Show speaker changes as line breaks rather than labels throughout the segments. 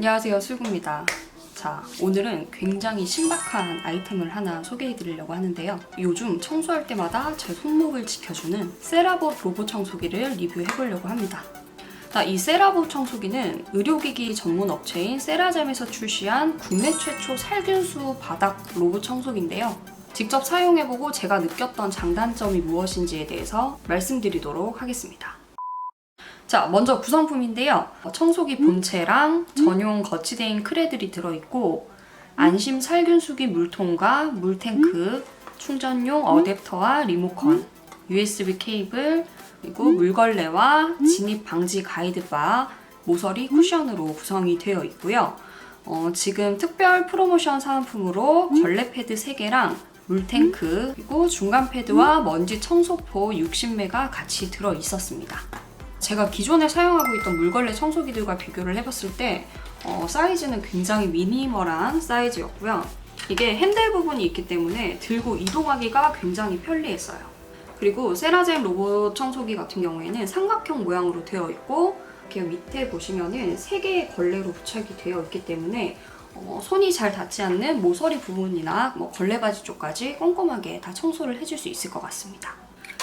안녕하세요, 술구입니다. 자, 오늘은 굉장히 신박한 아이템을 하나 소개해 드리려고 하는데요. 요즘 청소할 때마다 제 손목을 지켜주는 세라보 로봇 청소기를 리뷰해 보려고 합니다. 자, 이 세라보 청소기는 의료기기 전문 업체인 세라젬에서 출시한 국내 최초 살균수 바닥 로봇 청소기인데요. 직접 사용해보고 제가 느꼈던 장단점이 무엇인지에 대해서 말씀드리도록 하겠습니다. 자, 먼저 구성품인데요. 청소기 본체랑 전용 거치대인 크레들이 들어있고 안심 살균수기 물통과 물탱크, 충전용 어댑터와 리모컨, USB 케이블, 그리고 물걸레와 진입 방지 가이드바, 모서리 쿠션으로 구성이 되어 있고요. 어, 지금 특별 프로모션 사은품으로 걸레 패드 3개랑 물탱크, 그리고 중간 패드와 먼지 청소포 60매가 같이 들어 있었습니다. 제가 기존에 사용하고 있던 물걸레 청소기들과 비교를 해봤을 때 어, 사이즈는 굉장히 미니멀한 사이즈였고요. 이게 핸들 부분이 있기 때문에 들고 이동하기가 굉장히 편리했어요. 그리고 세라젬 로봇 청소기 같은 경우에는 삼각형 모양으로 되어 있고 이렇게 밑에 보시면은 세 개의 걸레로 부착이 되어 있기 때문에 어, 손이 잘 닿지 않는 모서리 부분이나 뭐 걸레바지 쪽까지 꼼꼼하게 다 청소를 해줄 수 있을 것 같습니다.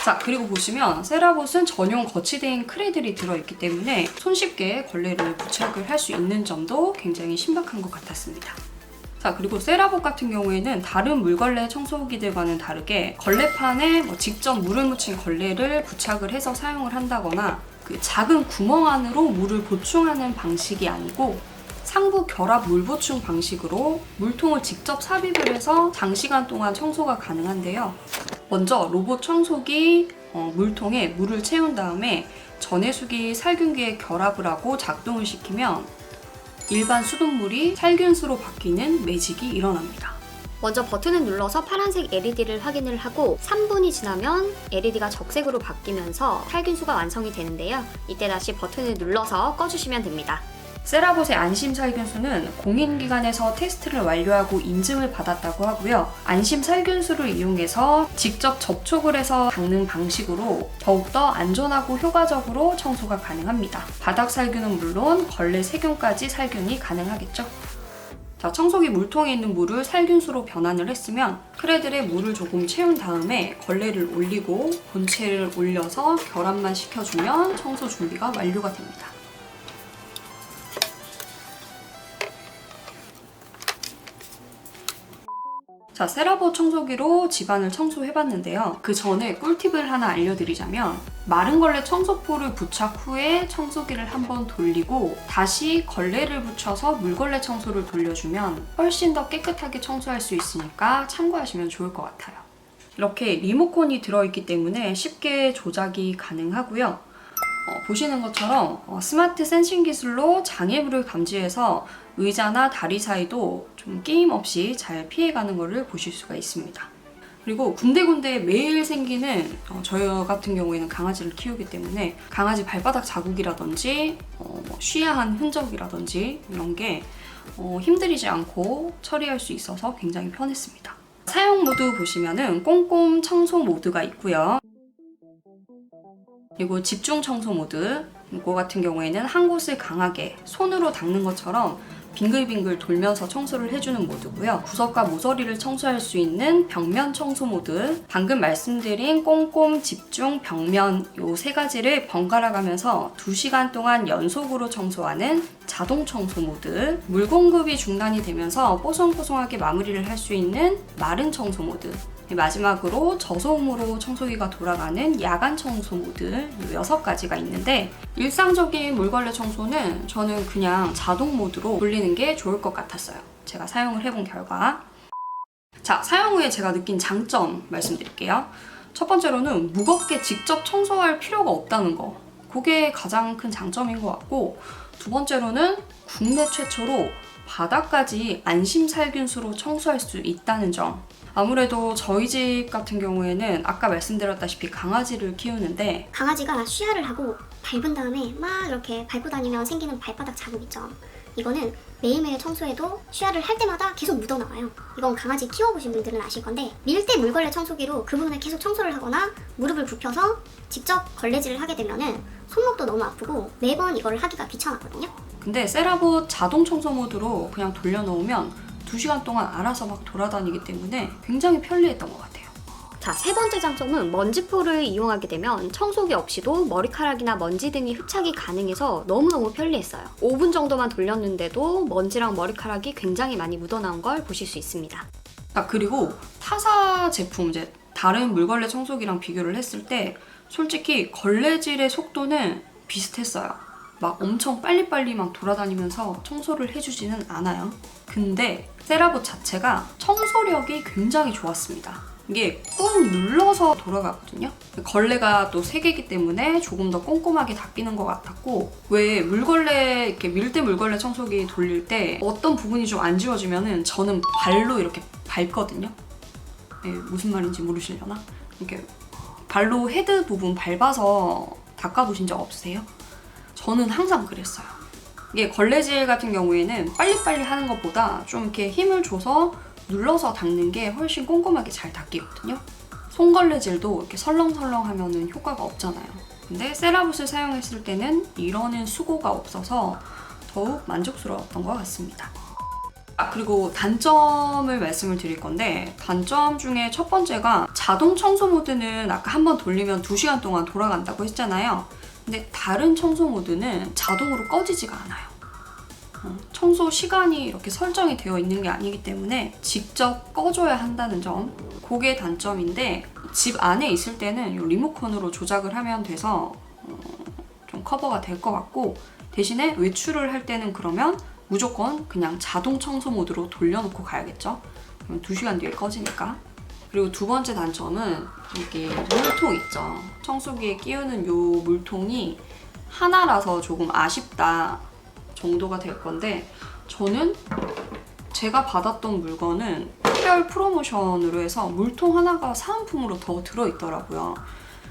자 그리고 보시면 세라봇은 전용 거치대인 크레들이 들어있기 때문에 손쉽게 걸레를 부착을 할 수 있는 점도 굉장히 신박한 것 같았습니다. 자 그리고 세라봇 같은 경우에는 다른 물걸레 청소기들과는 다르게 걸레판에 뭐 직접 물을 묻힌 걸레를 부착을 해서 사용을 한다거나 그 작은 구멍 안으로 물을 보충하는 방식이 아니고 상부 결합 물 보충 방식으로 물통을 직접 삽입을 해서 장시간 동안 청소가 가능한데요. 먼저 로봇 청소기 어, 물통에 물을 채운 다음에 전해수기 살균기에 결합을 하고 작동을 시키면 일반 수돗물이 살균수로 바뀌는 매직이 일어납니다.
먼저 버튼을 눌러서 파란색 LED를 확인을 하고 3분이 지나면 LED가 적색으로 바뀌면서 살균수가 완성이 되는데요. 이때 다시 버튼을 눌러서 꺼주시면 됩니다.
세라봇의 안심 살균수는 공인기관에서 테스트를 완료하고 인증을 받았다고 하고요. 안심 살균수를 이용해서 직접 접촉을 해서 닦는 방식으로 더욱더 안전하고 효과적으로 청소가 가능합니다. 바닥 살균은 물론 걸레 세균까지 살균이 가능하겠죠. 자, 청소기 물통에 있는 물을 살균수로 변환을 했으면 크레들에 물을 조금 채운 다음에 걸레를 올리고 본체를 올려서 결합만 시켜주면 청소 준비가 완료가 됩니다. 자, 세라보 청소기로 집안을 청소해봤는데요. 그 전에 꿀팁을 하나 알려드리자면 마른 걸레 청소포를 부착 후에 청소기를 한번 돌리고 다시 걸레를 붙여서 물걸레 청소를 돌려주면 훨씬 더 깨끗하게 청소할 수 있으니까 참고하시면 좋을 것 같아요. 이렇게 리모컨이 들어있기 때문에 쉽게 조작이 가능하고요. 어, 보시는 것처럼 어, 스마트 센싱 기술로 장애물을 감지해서 의자나 다리 사이도 좀 게임 없이 잘 피해가는 것을 보실 수가 있습니다. 그리고 군데군데 매일 생기는 어, 저 같은 경우에는 강아지를 키우기 때문에 강아지 발바닥 자국이라든지 어, 뭐 쉬야한 흔적이라든지 이런 게 어, 힘들이지 않고 처리할 수 있어서 굉장히 편했습니다. 사용 모드 보시면은 꼼꼼 청소 모드가 있고요. 그리고 집중 청소 모드 이거 같은 경우에는 한 곳을 강하게 손으로 닦는 것처럼 빙글빙글 돌면서 청소를 해주는 모드고요. 구석과 모서리를 청소할 수 있는 벽면 청소 모드. 방금 말씀드린 꼼꼼, 집중, 벽면 요 세 가지를 번갈아 가면서 2시간 동안 연속으로 청소하는 자동 청소 모드. 물 공급이 중단이 되면서 뽀송뽀송하게 마무리를 할 수 있는 마른 청소 모드 마지막으로 저소음으로 청소기가 돌아가는 야간 청소 모드 이 여섯 가지가 있는데 일상적인 물걸레 청소는 저는 그냥 자동 모드로 돌리는 게 좋을 것 같았어요. 제가 사용을 해본 결과 자 사용 후에 제가 느낀 장점 말씀드릴게요. 첫 번째로는 무겁게 직접 청소할 필요가 없다는 거 그게 가장 큰 장점인 것 같고 두 번째로는 국내 최초로 바닥까지 안심 살균수로 청소할 수 있다는 점 아무래도 저희 집 같은 경우에는 아까 말씀드렸다시피 강아지를 키우는데
강아지가 쉬야를 하고 밟은 다음에 막 이렇게 밟고 다니면 생기는 발바닥 자국 있죠. 이거는 매일매일 청소해도 쉬야를 할 때마다 계속 묻어나와요. 이건 강아지 키워보신 분들은 아실 건데 밀대 물걸레 청소기로 그 부분을 계속 청소를 하거나 무릎을 굽혀서 직접 걸레질을 하게 되면은 손목도 너무 아프고 매번 이거를 하기가 귀찮았거든요.
근데 세라봇 자동 청소 모드로 그냥 돌려 놓으면 2시간 동안 알아서 막 돌아다니기 때문에 굉장히 편리했던 것 같아요.
자, 세 번째 장점은 먼지풀을 이용하게 되면 청소기 없이도 머리카락이나 먼지 등이 흡착이 가능해서 너무너무 편리했어요. 5분 정도만 돌렸는데도 먼지랑 머리카락이 굉장히 많이 묻어나온 걸 보실 수 있습니다.
아, 그리고 타사 제품 이제 다른 물걸레 청소기랑 비교를 했을 때 솔직히 걸레질의 속도는 비슷했어요. 막 엄청 빨리빨리 막 돌아다니면서 청소를 해주지는 않아요. 근데 세라봇 자체가 청소력이 굉장히 좋았습니다. 이게 꾹 눌러서 돌아가거든요. 걸레가 또 세 개이기 때문에 조금 더 꼼꼼하게 닦이는 것 같았고 왜 물걸레 이렇게 밀대 물걸레 청소기 돌릴 때 어떤 부분이 좀 안 지워지면은 저는 발로 이렇게 밟거든요. 예, 무슨 말인지 모르시려나? 이렇게 발로 헤드 부분 밟아서 닦아보신 적 없으세요? 저는 항상 그랬어요. 이게 걸레질 같은 경우에는 빨리빨리 하는 것보다 좀 이렇게 힘을 줘서 눌러서 닦는 게 훨씬 꼼꼼하게 잘 닦이거든요. 손걸레질도 이렇게 설렁설렁 하면은 효과가 없잖아요. 근데 세라봇을 사용했을 때는 이러는 수고가 없어서 더욱 만족스러웠던 것 같습니다. 아, 그리고 단점을 말씀을 드릴 건데, 단점 중에 첫 번째가 자동 청소 모드는 아까 한 번 돌리면 2시간 동안 돌아간다고 했잖아요. 근데 다른 청소 모드는 자동으로 꺼지지가 않아요. 어, 청소 시간이 이렇게 설정이 되어 있는 게 아니기 때문에 직접 꺼줘야 한다는 점. 그게 단점인데, 집 안에 있을 때는 이 리모컨으로 조작을 하면 돼서 어, 좀 커버가 될 것 같고, 대신에 외출을 할 때는 그러면 무조건 그냥 자동 청소 모드로 돌려놓고 가야겠죠. 그러면 2시간 뒤에 꺼지니까. 그리고 두 번째 단점은 이게 물통 있죠. 청소기에 끼우는 요 물통이 하나라서 조금 아쉽다 정도가 될 건데 저는 제가 받았던 물건은 특별 프로모션으로 해서 물통 하나가 사은품으로 더 들어있더라고요.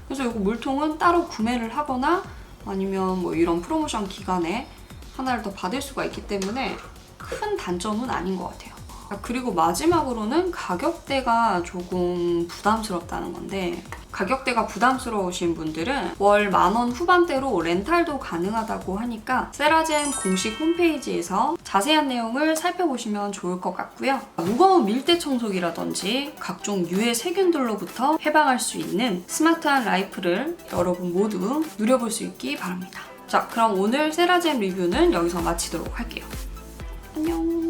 그래서 이거 물통은 따로 구매를 하거나 아니면 뭐 이런 프로모션 기간에 하나를 더 받을 수가 있기 때문에 큰 단점은 아닌 것 같아요. 아, 그리고 마지막으로는 가격대가 조금 부담스럽다는 건데 가격대가 부담스러우신 분들은 월 만 원 후반대로 렌탈도 가능하다고 하니까 세라젬 공식 홈페이지에서 자세한 내용을 살펴보시면 좋을 것 같고요. 무거운 밀대 청소기라든지 각종 유해 세균들로부터 해방할 수 있는 스마트한 라이프를 여러분 모두 누려볼 수 있기 바랍니다. 자, 그럼 오늘 세라젬 리뷰는 여기서 마치도록 할게요. 안녕.